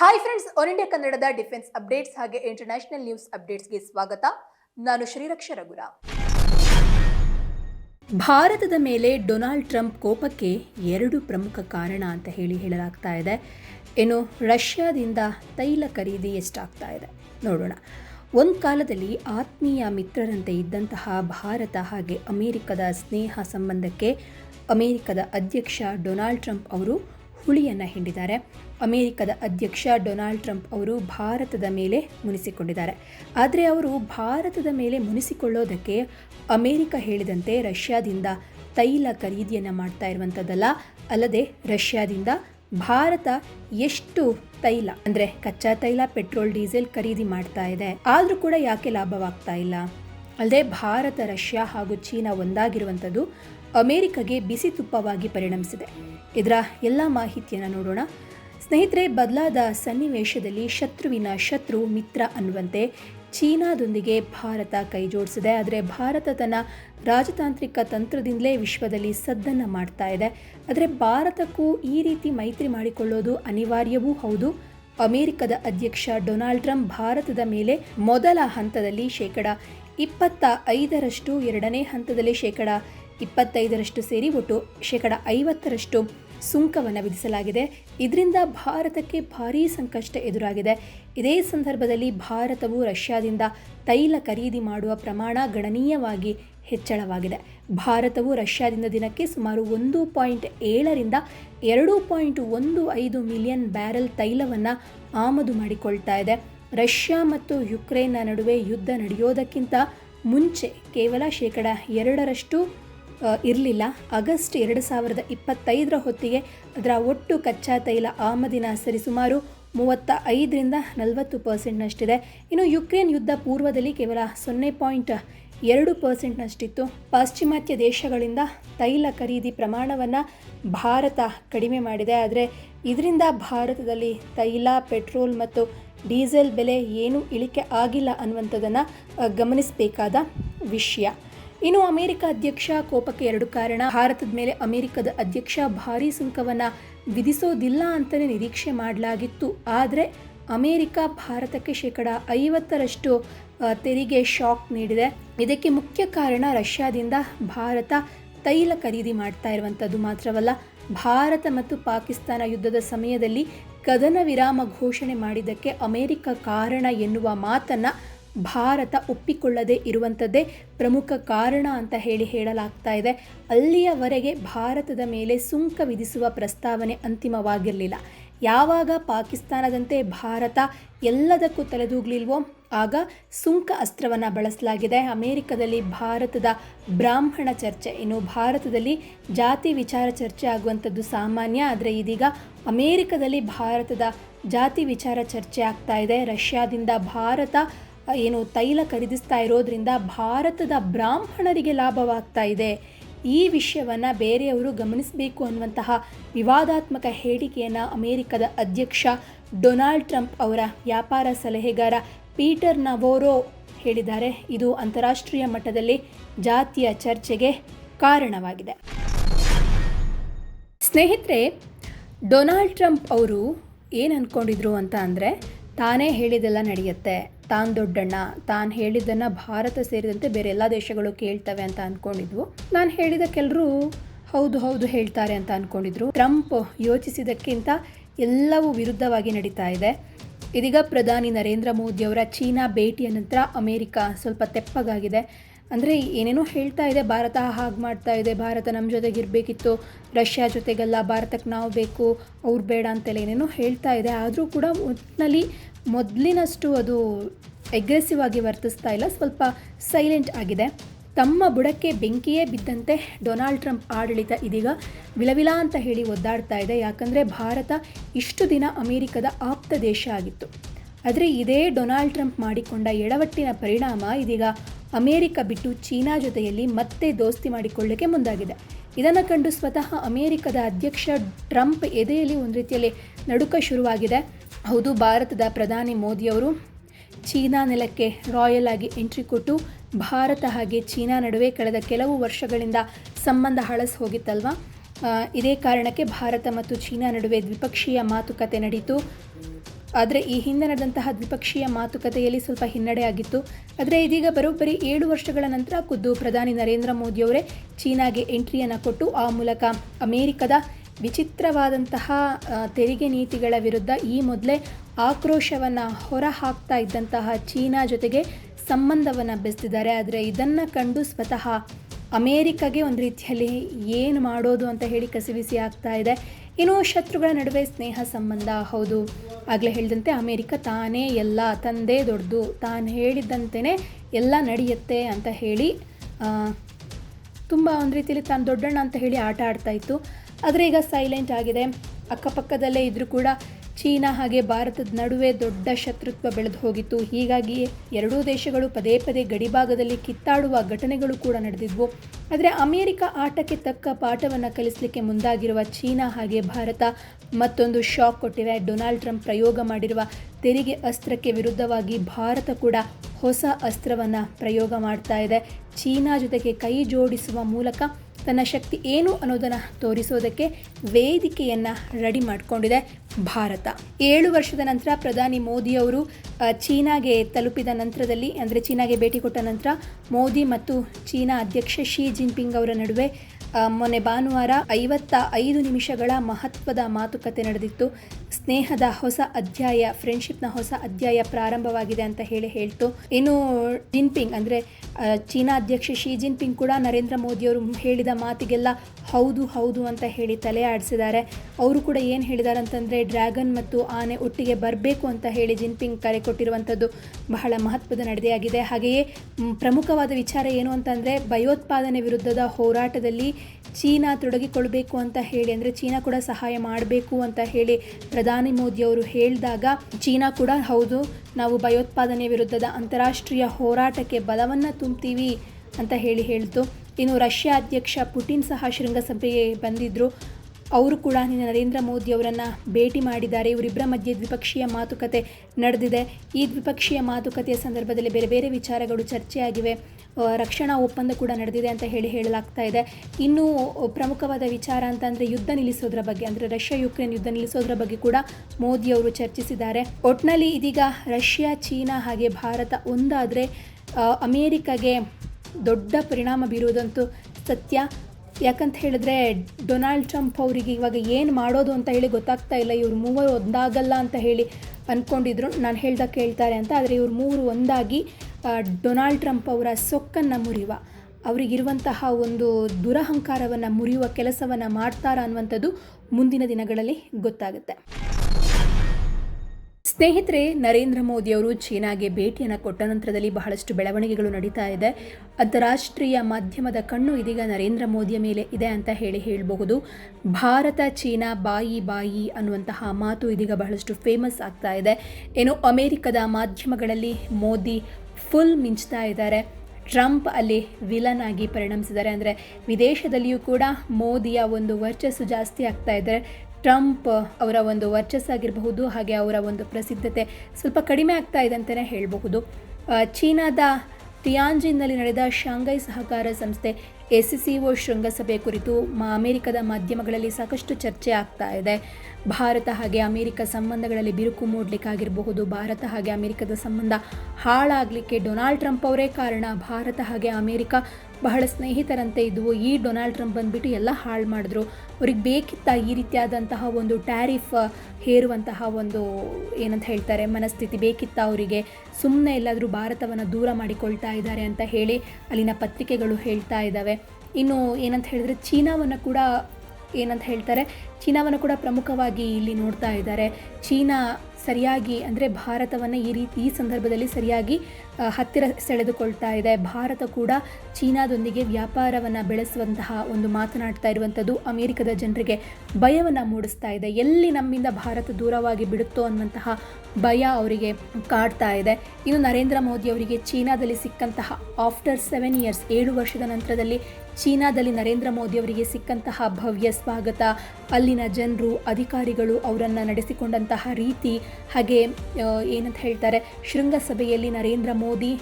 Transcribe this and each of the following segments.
Hi friends all India ಕನ್ನಡದ defence updates ಹಾಗೆ international news ಅಪ್ಡೇಟ್ಸ್ಗೆ ಸ್ವಾಗತ. ನಾನು ಶ್ರೀರಕ್ಷ ರಘುರ ಭಾರತದ ಮೇಲೆ ಡೊನಾಲ್ಡ್ ಟ್ರಂಪ್ ಕೋಪಕ್ಕೆ ಎರಡು ಪ್ರಮುಖ ಕಾರಣ ಅಂತ ಹೇಳಿ ಹೇಳಲಾಗ್ತಾ ಇದೆ. ಏನು ರಷ್ಯಾದಿಂದ ತೈಲ ಖರೀದಿ ಎಷ್ಟಾಗ್ತಾ ಇದೆ? ನೋಡೋಣ. ಒಂದು ಕಾಲದಲ್ಲಿ ಆತ್ಮೀಯ ಮಿತ್ರರಂತೆ ಇದ್ದಂತಹ ಭಾರತ ಹಾಗೆ ಅಮೆರಿಕದ ಸ್ನೇಹ ಸಂಬಂಧಕ್ಕೆ ಅಮೆರಿಕದ ಅಧ್ಯಕ್ಷ ಡೊನಾಲ್ಡ್ ಟ್ರಂಪ್ ಅವರು ಹುಳಿಯನ್ನು ಹಿಂಡಿದ್ದಾರೆ. ಅಮೆರಿಕದ ಅಧ್ಯಕ್ಷ ಡೊನಾಲ್ಡ್ ಟ್ರಂಪ್ ಅವರು ಭಾರತದ ಮೇಲೆ ಮುನಿಸಿಕೊಂಡಿದ್ದಾರೆ. ಆದರೆ ಅವರು ಭಾರತದ ಮೇಲೆ ಮುನಿಸಿಕೊಳ್ಳೋದಕ್ಕೆ ಅಮೆರಿಕ ಹೇಳಿದಂತೆ ರಷ್ಯಾದಿಂದ ತೈಲ ಖರೀದಿಯನ್ನು ಮಾಡ್ತಾ ಇರುವಂಥದ್ದಲ್ಲ ಅಲ್ಲದೆ ರಷ್ಯಾದಿಂದ ಭಾರತ ಎಷ್ಟು ತೈಲ, ಅಂದರೆ ಕಚ್ಚಾ ತೈಲ, ಪೆಟ್ರೋಲ್, ಡೀಸೆಲ್ ಖರೀದಿ ಮಾಡ್ತಾ ಇದೆ. ಆದರೂ ಕೂಡ ಯಾಕೆ ಲಾಭವಾಗ್ತಾ ಇಲ್ಲ? ಅಲ್ಲದೆ ಭಾರತ, ರಷ್ಯಾ ಹಾಗೂ ಚೀನಾ ಒಂದಾಗಿರುವಂಥದ್ದು ಅಮೆರಿಕಗೆ ಬಿಸಿ ತುಪ್ಪವಾಗಿ ಪರಿಣಮಿಸಿದೆ. ಇದರ ಎಲ್ಲ ಮಾಹಿತಿಯನ್ನು ನೋಡೋಣ. ಸ್ನೇಹಿತರೆ, ಬದಲಾದ ಸನ್ನಿವೇಶದಲ್ಲಿ ಶತ್ರುವಿನ ಶತ್ರು ಮಿತ್ರ ಅನ್ನುವಂತೆ ಚೀನಾದೊಂದಿಗೆ ಭಾರತ ಕೈಜೋಡಿಸಿದೆ ಆದರೆ ಭಾರತ ತನ್ನ ರಾಜತಾಂತ್ರಿಕ ತಂತ್ರದಿಂದಲೇ ವಿಶ್ವದಲ್ಲಿ ಸದ್ದನ್ನು ಮಾಡ್ತಾ ಇದೆ. ಆದರೆ ಭಾರತಕ್ಕೂ ಈ ರೀತಿ ಮೈತ್ರಿ ಮಾಡಿಕೊಳ್ಳೋದು ಅನಿವಾರ್ಯವೂ ಹೌದು. ಅಮೆರಿಕದ ಅಧ್ಯಕ್ಷ ಡೊನಾಲ್ಡ್ ಟ್ರಂಪ್ ಭಾರತದ ಮೇಲೆ ಮೊದಲ ಹಂತದಲ್ಲಿ ಶೇಕಡ ಇಪ್ಪತ್ತ ಐದರಷ್ಟು ಎರಡನೇ ಹಂತದಲ್ಲಿ ಶೇಕಡ ಇಪ್ಪತ್ತೈದರಷ್ಟು ಸೇರಿ ಒಟ್ಟು ಶೇಕಡ ಐವತ್ತರಷ್ಟು ಸುಂಕವನ್ನು ವಿಧಿಸಲಾಗಿದೆ. ಇದರಿಂದ ಭಾರತಕ್ಕೆ ಭಾರೀ ಸಂಕಷ್ಟ ಎದುರಾಗಿದೆ. ಇದೇ ಸಂದರ್ಭದಲ್ಲಿ ಭಾರತವು ರಷ್ಯಾದಿಂದ ತೈಲ ಖರೀದಿ ಮಾಡುವ ಪ್ರಮಾಣ ಗಣನೀಯವಾಗಿ ಹೆಚ್ಚಳವಾಗಿದೆ. ಭಾರತವು ರಷ್ಯಾದಿಂದ ದಿನಕ್ಕೆ ಸುಮಾರು ಒಂದು ಪಾಯಿಂಟ್ ಏಳರಿಂದ ಎರಡು ಪಾಯಿಂಟ್ ಒಂದು ಐದು ಮಿಲಿಯನ್ ಬ್ಯಾರೆಲ್ ತೈಲವನ್ನು ಆಮದು ಮಾಡಿಕೊಳ್ತಾ ಇದೆ. ರಷ್ಯಾ ಮತ್ತು ಯುಕ್ರೇನ್ನ ನಡುವೆ ಯುದ್ಧ ನಡೆಯೋದಕ್ಕಿಂತ ಮುಂಚೆ ಕೇವಲ ಶೇಕಡ ಎರಡರಷ್ಟು ಇರಲಿಲ್ಲ. ಆಗಸ್ಟ್ ಎರಡು ಸಾವಿರದ ಇಪ್ಪತ್ತೈದರ ಹೊತ್ತಿಗೆ ಅದರ ಒಟ್ಟು ಕಚ್ಚಾ ತೈಲ ಆಮದಿನ ಸರಿಸುಮಾರು ಮೂವತ್ತ ಐದರಿಂದ ನಲವತ್ತು ಪರ್ಸೆಂಟ್ನಷ್ಟಿದೆ. ಇನ್ನು ಯುಕ್ರೇನ್ ಯುದ್ಧ ಪೂರ್ವದಲ್ಲಿ ಕೇವಲ ಸೊನ್ನೆ ಪಾಯಿಂಟ್ ಎರಡು ಪರ್ಸೆಂಟ್ನಷ್ಟಿತ್ತು. ಪಾಶ್ಚಿಮಾತ್ಯ ದೇಶಗಳಿಂದ ತೈಲ ಖರೀದಿ ಪ್ರಮಾಣವನ್ನು ಭಾರತ ಕಡಿಮೆ ಮಾಡಿದೆ. ಆದರೆ ಇದರಿಂದ ಭಾರತದಲ್ಲಿ ತೈಲ, ಪೆಟ್ರೋಲ್ ಮತ್ತು ಡೀಸೆಲ್ ಬೆಲೆ ಏನೂ ಇಳಿಕೆ ಆಗಿಲ್ಲ ಅನ್ನುವಂಥದ್ದನ್ನು ಗಮನಿಸಬೇಕಾದ ವಿಷಯ. ಇನ್ನು ಅಮೆರಿಕ ಅಧ್ಯಕ್ಷ ಕೋಪಕ್ಕೆ ಎರಡು ಕಾರಣ. ಭಾರತದ ಮೇಲೆ ಅಮೆರಿಕದ ಅಧ್ಯಕ್ಷ ಭಾರೀ ಸುಂಕವನ್ನು ವಿಧಿಸೋದಿಲ್ಲ ಅಂತಲೇ ನಿರೀಕ್ಷೆ ಮಾಡಲಾಗಿತ್ತು. ಆದರೆ ಅಮೆರಿಕ ಭಾರತಕ್ಕೆ ಶೇಕಡ ಐವತ್ತರಷ್ಟು ತೆರಿಗೆ ಶಾಕ್ ನೀಡಿದೆ. ಇದಕ್ಕೆ ಮುಖ್ಯ ಕಾರಣ ರಷ್ಯಾದಿಂದ ಭಾರತ ತೈಲ ಖರೀದಿ ಮಾಡ್ತಾ ಇರುವಂಥದ್ದು ಮಾತ್ರವಲ್ಲ, ಭಾರತ ಮತ್ತು ಪಾಕಿಸ್ತಾನ ಯುದ್ಧದ ಸಮಯದಲ್ಲಿ ಕದನ ವಿರಾಮ ಘೋಷಣೆ ಮಾಡಿದ್ದಕ್ಕೆ ಅಮೆರಿಕ ಕಾರಣ ಎನ್ನುವ ಮಾತನ್ನು ಭಾರತ ಒಪ್ಪಿಕೊಳ್ಳದೆ ಇರುವಂಥದ್ದೇ ಪ್ರಮುಖ ಕಾರಣ ಅಂತ ಹೇಳಿ ಹೇಳಲಾಗ್ತಾ ಇದೆ. ಅಲ್ಲಿಯವರೆಗೆ ಭಾರತದ ಮೇಲೆ ಸುಂಕ ವಿಧಿಸುವ ಪ್ರಸ್ತಾವನೆ ಅಂತಿಮವಾಗಿರಲಿಲ್ಲ. ಯಾವಾಗ ಪಾಕಿಸ್ತಾನದಂತೆ ಭಾರತ ಎಲ್ಲದಕ್ಕೂ ತಲೆದೂಗ್ಲಿಲ್ವೋ, ಆಗ ಸುಂಕ ಅಸ್ತ್ರವನ್ನು ಬಳಸಲಾಗಿದೆ. ಅಮೇರಿಕದಲ್ಲಿ ಭಾರತದ ಬ್ರಾಹ್ಮಣ ಚರ್ಚೆ. ಇನ್ನು ಭಾರತದಲ್ಲಿ ಜಾತಿ ವಿಚಾರ ಚರ್ಚೆ ಆಗುವಂಥದ್ದು ಸಾಮಾನ್ಯ. ಆದರೆ ಇದೀಗ ಅಮೇರಿಕದಲ್ಲಿ ಭಾರತದ ಜಾತಿ ವಿಚಾರ ಚರ್ಚೆ ಆಗ್ತಾ ಇದೆ. ರಷ್ಯಾದಿಂದ ಭಾರತ ಏನು ತೈಲ ಖರೀದಿಸ್ತಾ ಇರೋದ್ರಿಂದ ಭಾರತದ ಬ್ರಾಹ್ಮಣರಿಗೆ ಲಾಭವಾಗ್ತಾ ಇದೆ. ಈ ವಿಷಯವನ್ನು ಬೇರೆಯವರು ಗಮನಿಸಬೇಕು ಅನ್ನುವಂತಹ ವಿವಾದಾತ್ಮಕ ಹೇಳಿಕೆಯನ್ನು ಅಮೆರಿಕದ ಅಧ್ಯಕ್ಷ ಡೊನಾಲ್ಡ್ ಟ್ರಂಪ್ ಅವರ ವ್ಯಾಪಾರ ಸಲಹೆಗಾರ ಪೀಟರ್ ನವೋರೋ ಹೇಳಿದ್ದಾರೆ. ಇದು ಅಂತಾರಾಷ್ಟ್ರೀಯ ಮಟ್ಟದಲ್ಲಿ ಜಾತಿಯ ಚರ್ಚೆಗೆ ಕಾರಣವಾಗಿದೆ. ಸ್ನೇಹಿತರೆ, ಡೊನಾಲ್ಡ್ ಟ್ರಂಪ್ ಅವರು ಏನು ಅಂದ್ಕೊಂಡಿದ್ರು ಅಂತ ಅಂದರೆ ತಾನೇ ಹೇಳಿದೆಲ್ಲ ನಡೆಯುತ್ತೆ. ತಾನು ದೊಡ್ಡಣ್ಣ, ತಾನು ಹೇಳಿದ್ದನ್ನು ಭಾರತ ಸೇರಿದಂತೆ ಬೇರೆ ಎಲ್ಲ ದೇಶಗಳು ಕೇಳ್ತವೆ ಅಂತ ಅಂದ್ಕೊಂಡಿದ್ವು ನಾನು ಹೇಳಿದ ಕೆಲರು ಹೌದು ಹೌದು ಹೇಳ್ತಾರೆ ಅಂತ ಅಂದ್ಕೊಂಡಿದ್ರು ಟ್ರಂಪ್ ಯೋಚಿಸಿದ್ದಕ್ಕಿಂತ ಎಲ್ಲವೂ ವಿರುದ್ಧವಾಗಿ ನಡೀತಾ ಇದೆ. ಇದೀಗ ಪ್ರಧಾನಿ ನರೇಂದ್ರ ಮೋದಿಯವರ ಚೀನಾ ಭೇಟಿಯ ನಂತರ ಅಮೇರಿಕ ಸ್ವಲ್ಪ ತೆಪ್ಪಗಾಗಿದೆ. ಅಂದರೆ ಏನೇನೋ ಹೇಳ್ತಾ ಇದೆ, ಭಾರತ ಹಾಗೆ ಮಾಡ್ತಾ ಇದೆ, ಭಾರತ ನಮ್ಮ ಜೊತೆಗೆ ಇರಬೇಕಿತ್ತು, ರಷ್ಯಾ ಜೊತೆಗೆಲ್ಲ ಭಾರತಕ್ಕೆ ನಾವು ಬೇಕು, ಅವ್ರು ಬೇಡ ಅಂತೆಲ್ಲ ಏನೇನೋ ಹೇಳ್ತಾ ಇದೆ. ಆದರೂ ಕೂಡ ಒಟ್ಟಿನಲ್ಲಿ ಮೊದಲಿನಷ್ಟು ಅದು ಎಗ್ರೆಸಿವ್ ಆಗಿ ವರ್ತಿಸ್ತಾ ಇಲ್ಲ, ಸ್ವಲ್ಪ ಸೈಲೆಂಟ್ ಆಗಿದೆ. ತಮ್ಮ ಬುಡಕ್ಕೆ ಬೆಂಕಿಯೇ ಬಿದ್ದಂತೆ ಡೊನಾಲ್ಡ್ ಟ್ರಂಪ್ ಆಡಳಿತ ಇದೀಗ ವಿಲವಿಲ ಅಂತ ಹೇಳಿ ಒದ್ದಾಡ್ತಾ ಇದೆ. ಯಾಕಂದರೆ ಭಾರತ ಇಷ್ಟು ದಿನ ಅಮೆರಿಕದ ಆಪ್ತ ದೇಶ ಆಗಿತ್ತು. ಆದರೆ ಇದೇ ಡೊನಾಲ್ಡ್ ಟ್ರಂಪ್ ಮಾಡಿಕೊಂಡ ಎಡವಟ್ಟಿನ ಪರಿಣಾಮ ಇದೀಗ ಅಮೇರಿಕ ಬಿಟ್ಟು ಚೀನಾ ಜೊತೆಯಲ್ಲಿ ಮತ್ತೆ ದೋಸ್ತಿ ಮಾಡಿಕೊಳ್ಳಕ್ಕೆ ಮುಂದಾಗಿದೆ. ಇದನ್ನು ಕಂಡು ಸ್ವತಃ ಅಮೆರಿಕದ ಅಧ್ಯಕ್ಷ ಟ್ರಂಪ್ ಎದೆಯಲ್ಲಿ ಒಂದು ರೀತಿಯಲ್ಲಿ ನಡುಕ ಶುರುವಾಗಿದೆ. ಹೌದು, ಭಾರತದ ಪ್ರಧಾನಿ ಮೋದಿಯವರು ಚೀನಾ ನೆಲಕ್ಕೆ ರಾಯಲ್ ಆಗಿ ಎಂಟ್ರಿ ಕೊಟ್ಟು ಭಾರತ ಹಾಗೆ ಚೀನಾ ನಡುವೆ ಕಳೆದ ಕೆಲವು ವರ್ಷಗಳಿಂದ ಸಂಬಂಧ ಹಳಸಿ ಹೋಗಿತ್ತಲ್ವ? ಇದೇ ಕಾರಣಕ್ಕೆ ಭಾರತ ಮತ್ತು ಚೀನಾ ನಡುವೆ ದ್ವಿಪಕ್ಷೀಯ ಮಾತುಕತೆ ನಡೀತು. ಆದರೆ ಈ ಹಿಂದೆ ನಡೆದಂತಹ ದ್ವಿಪಕ್ಷೀಯ ಮಾತುಕತೆಯಲ್ಲಿ ಸ್ವಲ್ಪ ಹಿನ್ನಡೆ ಆಗಿತ್ತು. ಆದರೆ ಇದೀಗ ಬರೋಬ್ಬರಿ ಏಳು ವರ್ಷಗಳ ನಂತರ ಖುದ್ದು ಪ್ರಧಾನಿ ನರೇಂದ್ರ ಮೋದಿಯವರೇ ಚೀನಾಗೆ ಎಂಟ್ರಿಯನ್ನು ಕೊಟ್ಟು ಆ ಮೂಲಕ ಅಮೇರಿಕದ ವಿಚಿತ್ರವಾದಂತಹ ತೆರಿಗೆ ನೀತಿಗಳ ವಿರುದ್ಧ ಈ ಮೊದಲೇ ಆಕ್ರೋಶವನ್ನು ಹೊರಹಾಕ್ತಾ ಇದ್ದಂತಹ ಚೀನಾ ಜೊತೆಗೆ ಸಂಬಂಧವನ್ನು ಬೆಸ್ತಿದ್ದಾರೆ. ಆದರೆ ಇದನ್ನು ಕಂಡು ಸ್ವತಃ ಅಮೇರಿಕಾಗೆ ಒಂದು ರೀತಿಯಲ್ಲಿ ಏನು ಮಾಡೋದು ಅಂತ ಹೇಳಿ ಕಸಿವಿಸಿ ಆಗ್ತಾ ಇದೆ. ಇನ್ನು ಶತ್ರುಗಳ ನಡುವೆ ಸ್ನೇಹ ಸಂಬಂಧ ಹೌದು. ಆಗಲೇ ಹೇಳಿದಂತೆ ಅಮೇರಿಕ ತಾನೇ ಎಲ್ಲ, ತಂದೆ ದೊಡ್ಡದು, ತಾನು ಹೇಳಿದ್ದಂತೆಯೇ ಎಲ್ಲ ನಡೆಯುತ್ತೆ ಅಂತ ಹೇಳಿ ತುಂಬ ಒಂದು ರೀತಿಯಲ್ಲಿ ತಾನು ದೊಡ್ಡಣ್ಣ ಅಂತ ಹೇಳಿ ಆಟ ಆಡ್ತಾ ಇತ್ತು. ಆದರೆ ಈಗ ಸೈಲೆಂಟ್ ಆಗಿದೆ. ಅಕ್ಕಪಕ್ಕದಲ್ಲೇ ಇದ್ದರೂ ಕೂಡ ಚೀನಾ ಹಾಗೆ ಭಾರತದ ನಡುವೆ ದೊಡ್ಡ ಶತ್ರುತ್ವ ಬೆಳೆದು ಹೋಗಿತ್ತು. ಹೀಗಾಗಿ ಎರಡೂ ದೇಶಗಳು ಪದೇ ಪದೇ ಗಡಿಭಾಗದಲ್ಲಿ ಕಿತ್ತಾಡುವ ಘಟನೆಗಳು ಕೂಡ ನಡೆದಿದ್ವು. ಆದರೆ ಅಮೆರಿಕ ಆಟಕ್ಕೆ ತಕ್ಕ ಪಾಠವನ್ನು ಕಲಿಸಲಿಕ್ಕೆ ಮುಂದಾಗಿರುವ ಚೀನಾ ಹಾಗೆ ಭಾರತ ಮತ್ತೊಂದು ಶಾಕ್ ಕೊಟ್ಟಿವೆ. ಡೊನಾಲ್ಡ್ ಟ್ರಂಪ್ ಪ್ರಯೋಗ ಮಾಡಿರುವ ತೆರಿಗೆ ಅಸ್ತ್ರಕ್ಕೆ ವಿರುದ್ಧವಾಗಿ ಭಾರತ ಕೂಡ ಹೊಸ ಅಸ್ತ್ರವನ್ನು ಪ್ರಯೋಗ ಮಾಡ್ತಾ ಇದೆ. ಚೀನಾ ಜೊತೆಗೆ ಕೈ ಜೋಡಿಸುವ ಮೂಲಕ ತನ್ನ ಶಕ್ತಿ ಏನು ಅನ್ನೋದನ್ನು ತೋರಿಸೋದಕ್ಕೆ ವೇದಿಕೆಯನ್ನು ರೆಡಿ ಮಾಡಿಕೊಂಡಿದೆ ಭಾರತ. ಏಳು ವರ್ಷದ ನಂತರ ಪ್ರಧಾನಿ ಮೋದಿಯವರು ಚೀನಾಗೆ ತಲುಪಿದ ನಂತರದಲ್ಲಿ, ಅಂದರೆ ಚೀನಾಗೆ ಭೇಟಿ ಕೊಟ್ಟ ನಂತರ ಮೋದಿ ಮತ್ತು ಚೀನಾ ಅಧ್ಯಕ್ಷ ಶಿ ಜಿನ್ಪಿಂಗ್ ಅವರ ನಡುವೆ ಮೊನ್ನೆ ಭಾನುವಾರ ಐವತ್ತ ಐದು ನಿಮಿಷಗಳ ಮಹತ್ವದ ಮಾತುಕತೆ ನಡೆದಿತ್ತು. ಸ್ನೇಹದ ಹೊಸ ಅಧ್ಯಾಯ ಫ್ರೆಂಡ್ಶಿಪ್ನ ಹೊಸ ಅಧ್ಯಾಯ ಪ್ರಾರಂಭವಾಗಿದೆ ಅಂತ ಹೇಳಿ ಹೇಳ್ತು. ಇನ್ನು ಜಿನ್ಪಿಂಗ್ ಅಂದರೆ ಚೀನಾ ಅಧ್ಯಕ್ಷ ಶಿ ಜಿನ್ಪಿಂಗ್ ಕೂಡ ನರೇಂದ್ರ ಮೋದಿಯವರು ಹೇಳಿದ ಮಾತಿಗೆಲ್ಲ ಹೌದು ಹೌದು ಅಂತ ಹೇಳಿ ತಲೆ ಆಡಿಸಿದ್ದಾರೆ. ಅವರು ಕೂಡ ಏನು ಹೇಳಿದ್ದಾರೆ ಅಂತಂದರೆ ಡ್ರ್ಯಾಗನ್ ಮತ್ತು ಆನೆ ಒಟ್ಟಿಗೆ ಬರಬೇಕು ಅಂತ ಹೇಳಿ ಜಿನ್ಪಿಂಗ್ ಕರೆ ಕೊಟ್ಟಿರುವಂಥದ್ದು ಬಹಳ ಮಹತ್ವದ ನಡೆದೆಯಾಗಿದೆ. ಹಾಗೆಯೇ ಪ್ರಮುಖವಾದ ವಿಚಾರ ಏನು ಅಂತಂದರೆ, ಭಯೋತ್ಪಾದನೆ ವಿರುದ್ಧದ ಹೋರಾಟದಲ್ಲಿ ಚೀನಾ ತೊಡಗಿಕೊಳ್ಬೇಕು ಅಂತ ಹೇಳಿ, ಅಂದರೆ ಚೀನಾ ಕೂಡ ಸಹಾಯ ಮಾಡಬೇಕು ಅಂತ ಹೇಳಿ ಪ್ರಧಾನಿ ಮೋದಿಯವರು ಹೇಳಿದಾಗ, ಚೀನಾ ಕೂಡ ಹೌದು, ನಾವು ಭಯೋತ್ಪಾದನೆ ವಿರುದ್ಧದ ಅಂತಾರಾಷ್ಟ್ರೀಯ ಹೋರಾಟಕ್ಕೆ ಬಲವನ್ನು ತುಂಬ್ತೀವಿ ಅಂತ ಹೇಳಿ ಹೇಳ್ತು. ಇನ್ನು ರಷ್ಯಾ ಅಧ್ಯಕ್ಷ ಪುಟಿನ್ ಸಹ ಶೃಂಗಸಭೆಗೆ ಬಂದಿದ್ದರು ಅವರು ಕೂಡ ನಿನ್ನೆ ನರೇಂದ್ರ ಮೋದಿ ಅವರನ್ನು ಭೇಟಿ ಮಾಡಿದ್ದಾರೆ. ಇವರಿಬ್ಬರ ಮಧ್ಯೆ ದ್ವಿಪಕ್ಷೀಯ ಮಾತುಕತೆ ನಡೆದಿದೆ. ಈ ದ್ವಿಪಕ್ಷೀಯ ಮಾತುಕತೆಯ ಸಂದರ್ಭದಲ್ಲಿ ಬೇರೆ ಬೇರೆ ವಿಚಾರಗಳು ಚರ್ಚೆಯಾಗಿವೆ. ರಕ್ಷಣಾ ಒಪ್ಪಂದ ಕೂಡ ನಡೆದಿದೆ ಅಂತ ಹೇಳಿ ಹೇಳಲಾಗ್ತಾ ಇದೆ. ಇನ್ನೂ ಪ್ರಮುಖವಾದ ವಿಚಾರ ಅಂತಂದರೆ ಯುದ್ಧ ನಿಲ್ಲಿಸೋದ್ರ ಬಗ್ಗೆ, ಅಂದರೆ ರಷ್ಯಾ ಯುಕ್ರೇನ್ ಯುದ್ಧ ನಿಲ್ಲಿಸೋದ್ರ ಬಗ್ಗೆ ಕೂಡ ಮೋದಿ ಅವರು ಚರ್ಚಿಸಿದ್ದಾರೆ. ಒಟ್ನಲ್ಲಿ ಇದೀಗ ರಷ್ಯಾ, ಚೀನಾ ಹಾಗೆ ಭಾರತ ಒಂದಾದರೆ ಅಮೇರಿಕಾಗೆ ದೊಡ್ಡ ಪರಿಣಾಮ ಬೀರುವುದಂತೂ ಸತ್ಯ. ಯಾಕಂತ ಹೇಳಿದ್ರೆ ಡೊನಾಲ್ಡ್ ಟ್ರಂಪ್ ಅವರಿಗೆ ಇವಾಗ ಏನು ಮಾಡೋದು ಅಂತ ಹೇಳಿ ಗೊತ್ತಾಗ್ತಾ ಇಲ್ಲ. ಇವ್ರು ಮೂವರು ಒಂದಾಗಲ್ಲ ಅಂತ ಹೇಳಿ ಅಂದ್ಕೊಂಡಿದ್ರು ನಾನು ಹೇಳ್ದಾಗ ಕೇಳ್ತಾರೆ ಅಂತ. ಆದರೆ ಇವ್ರು ಮೂವರು ಒಂದಾಗಿ ಡೊನಾಲ್ಡ್ ಟ್ರಂಪ್ ಅವರ ಸೊಕ್ಕನ್ನು ಮುರಿಯುವ ಅವರಿಗಿರುವಂತಹ ಒಂದು ದುರಹಂಕಾರವನ್ನು ಮುರಿಯುವ ಕೆಲಸವನ್ನು ಮಾಡ್ತಾರ ಅನ್ನುವಂಥದ್ದು ಮುಂದಿನ ದಿನಗಳಲ್ಲಿ ಗೊತ್ತಾಗುತ್ತೆ. ಸ್ನೇಹಿತರೆ, ನರೇಂದ್ರ ಮೋದಿ ಅವರು ಚೀನಾಗೆ ಭೇಟಿಯನ್ನು ಕೊಟ್ಟ ನಂತರದಲ್ಲಿ ಬಹಳಷ್ಟು ಬೆಳವಣಿಗೆಗಳು ನಡೀತಾ ಇದೆ. ಅಂತಾರಾಷ್ಟ್ರೀಯ ಮಾಧ್ಯಮದ ಕಣ್ಣು ಇದೀಗ ನರೇಂದ್ರ ಮೋದಿಯ ಮೇಲೆ ಇದೆ ಅಂತ ಹೇಳಿ ಹೇಳಬಹುದು. ಭಾರತ, ಚೀನಾ ಬಾಯಿ ಬಾಯಿ ಅನ್ನುವಂತಹ ಮಾತು ಇದೀಗ ಬಹಳಷ್ಟು ಫೇಮಸ್ ಆಗ್ತಾ ಇದೆ. ಏನು ಅಮೇರಿಕದ ಮಾಧ್ಯಮಗಳಲ್ಲಿ ಮೋದಿ ಫುಲ್ ಮಿಂಚ್ತಾ ಇದ್ದಾರೆ. ಟ್ರಂಪ್ ಅಲ್ಲಿ ವಿಲನ್ ಆಗಿ ಪರಿಣಮಿಸಿದ್ದಾರೆ. ಅಂದರೆ ವಿದೇಶದಲ್ಲಿಯೂ ಕೂಡ ಮೋದಿಯ ಒಂದು ವರ್ಚಸ್ಸು ಜಾಸ್ತಿ ಆಗ್ತಾ ಇದೆ. ಟ್ರಂಪ್ ಅವರ ಒಂದು ವರ್ಚಸ್ಸಾಗಿರಬಹುದು, ಹಾಗೆ ಅವರ ಒಂದು ಪ್ರಸಿದ್ಧತೆ ಸ್ವಲ್ಪ ಕಡಿಮೆ ಆಗ್ತಾ ಇದೆ ಅಂತಲೇ ಹೇಳಬಹುದು. ಚೀನಾದ ಟಿಯಾಂಜಿನ್ನಲ್ಲಿ ನಡೆದ ಶಾಂಘೈ ಸಹಕಾರ ಸಂಸ್ಥೆ ಎಸ್ ಸಿ ಒ ಶೃಂಗಸಭೆ ಕುರಿತು ಮಾ, ಅಮೆರಿಕದ ಮಾಧ್ಯಮಗಳಲ್ಲಿ ಸಾಕಷ್ಟು ಚರ್ಚೆ ಆಗ್ತಾ ಇದೆ. ಭಾರತ ಹಾಗೆ ಅಮೆರಿಕ ಸಂಬಂಧಗಳಲ್ಲಿ ಬಿರುಕು ಮೂಡಲಿಕ್ಕಾಗಿರಬಹುದು. ಭಾರತ ಹಾಗೆ ಅಮೆರಿಕದ ಸಂಬಂಧ ಹಾಳಾಗಲಿಕ್ಕೆ ಡೊನಾಲ್ಡ್ ಟ್ರಂಪ್ ಅವರೇ ಕಾರಣ. ಭಾರತ ಹಾಗೆ ಅಮೆರಿಕ ಬಹಳ ಸ್ನೇಹಿತರಂತೆ ಇದ್ವು. ಈ ಡೊನಾಲ್ಡ್ ಟ್ರಂಪ್ ಬಂದುಬಿಟ್ಟು ಎಲ್ಲ ಹಾಳು ಮಾಡಿದ್ರು. ಅವ್ರಿಗೆ ಬೇಕಿತ್ತ ಈ ರೀತಿಯಾದಂತಹ ಒಂದು ಟ್ಯಾರಿಫ್ ಹೇರುವಂತಹ ಒಂದು ಏನಂತ ಹೇಳ್ತಾರೆ, ಮನಸ್ಥಿತಿ ಬೇಕಿತ್ತ ಅವರಿಗೆ? ಸುಮ್ಮನೆ ಎಲ್ಲಾದರೂ ಭಾರತವನ್ನು ದೂರ ಮಾಡಿಕೊಳ್ತಾ ಇದ್ದಾರೆ ಅಂತ ಹೇಳಿ ಅಲ್ಲಿನ ಪತ್ರಿಕೆಗಳು ಹೇಳ್ತಾ ಇದ್ದಾವೆ ಇನ್ನು ಏನಂತ ಹೇಳಿದ್ರೆ ಚೀನಾವನ್ನು ಕೂಡ ಏನಂತ ಹೇಳ್ತಾರೆ ಚೀನಾವನ್ನು ಕೂಡ ಪ್ರಮುಖವಾಗಿ ಇಲ್ಲಿ ನೋಡ್ತಾ ಇದ್ದಾರೆ. ಚೀನಾ ಸರಿಯಾಗಿ ಅಂದರೆ ಭಾರತವನ್ನು ಈ ರೀತಿ, ಈ ಸಂದರ್ಭದಲ್ಲಿ ಸರಿಯಾಗಿ ಹತ್ತಿರ ಸೆಳೆದುಕೊಳ್ತಾ ಇದೆ. ಭಾರತ ಕೂಡ ಚೀನಾದೊಂದಿಗೆ ವ್ಯಾಪಾರವನ್ನು ಬೆಳೆಸುವಂತಹ ಒಂದು ಮಾತನಾಡ್ತಾ ಇರುವಂಥದ್ದು ಅಮೆರಿಕದ ಜನರಿಗೆ ಭಯವನ್ನು ಮೂಡಿಸ್ತಾ ಇದೆ. ಎಲ್ಲಿ ನಮ್ಮಿಂದ ಭಾರತ ದೂರವಾಗಿ ಬಿಡುತ್ತೋ ಅನ್ನುವಂತಹ ಭಯ ಅವರಿಗೆ ಕಾಡ್ತಾ ಇದೆ. ಇನ್ನು ನರೇಂದ್ರ ಮೋದಿ ಅವರಿಗೆ ಚೀನಾದಲ್ಲಿ ಸಿಕ್ಕಂತಹ ಆಫ್ಟರ್ ಸೆವೆನ್ ಇಯರ್ಸ್ ಏಳು ವರ್ಷದ ನಂತರದಲ್ಲಿ ಚೀನಾದಲ್ಲಿ ನರೇಂದ್ರ ಮೋದಿ ಅವರಿಗೆ ಸಿಕ್ಕಂತಹ ಭವ್ಯ ಸ್ವಾಗತ. ಅಲ್ಲಿನ ಜನರು, ಅಧಿಕಾರಿಗಳು ಅವರನ್ನು ನಡೆಸಿಕೊಂಡಂತಹ ರೀತಿ ಹಾಗೆ ಏನಂತ ಹೇಳ್ತಾರೆ, ಶೃಂಗಸಭೆಯಲ್ಲಿ ನರೇಂದ್ರ ಮೋದಿ,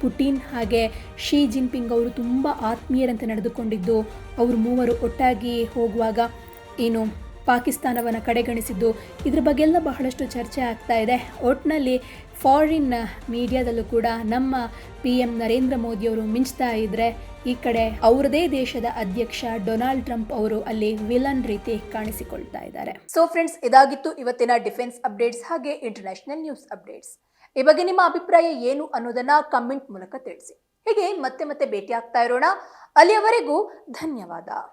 ಪುಟಿನ್ ಹಾಗೆ ಶಿ ಜಿನ್ಪಿಂಗ್ ಅವರು ತುಂಬ ಆತ್ಮೀಯರಂತೆ ನಡೆದುಕೊಂಡಿದ್ದು, ಅವರು ಮೂವರು ಒಟ್ಟಾಗಿ ಹೋಗುವಾಗ ಏನು ಪಾಕಿಸ್ತಾನವನ್ನು ಕಡೆಗಣಿಸಿದ್ದು, ಇದ್ರ ಬಗ್ಗೆಲ್ಲ ಬಹಳಷ್ಟು ಚರ್ಚೆ ಆಗ್ತಾ ಇದೆ. ಒಟ್ಟಿನಲ್ಲಿ ಫಾರಿನ್ ಮೀಡಿಯಾದಲ್ಲೂ ಕೂಡ ನಮ್ಮ ಪಿ ಎಂ ನರೇಂದ್ರ ಮೋದಿಯವರು ಮಿಂಚ್ತಾ ಇದ್ರೆ ಈ ಕಡೆ ಅವರದೇ ದೇಶದ ಅಧ್ಯಕ್ಷ ಡೊನಾಲ್ಡ್ ಟ್ರಂಪ್ ಅವರು ಅಲ್ಲಿ ವಿಲನ್ ರೀತಿ ಕಾಣಿಸಿಕೊಳ್ತಾ ಇದ್ದಾರೆ. ಸೊ ಫ್ರೆಂಡ್ಸ್ ಇದಾಗಿತ್ತು ಇವತ್ತಿನ ಡಿಫೆನ್ಸ್ ಅಪ್ಡೇಟ್ಸ್ ಹಾಗೆ ಇಂಟರ್ನ್ಯಾಷನಲ್ ನ್ಯೂಸ್ ಅಪ್ಡೇಟ್ಸ್. ಈ ಬಗ್ಗೆ ನಿಮ್ಮ ಅಭಿಪ್ರಾಯ ಏನು ಅನ್ನೋದನ್ನ ಕಮೆಂಟ್ ಮೂಲಕ ತಿಳಿಸಿ. ಹೀಗೆ ಮತ್ತೆ ಮತ್ತೆ ಭೇಟಿ ಆಗ್ತಾ ಇರೋಣ. ಅಲ್ಲಿಯವರೆಗೂ ಧನ್ಯವಾದ.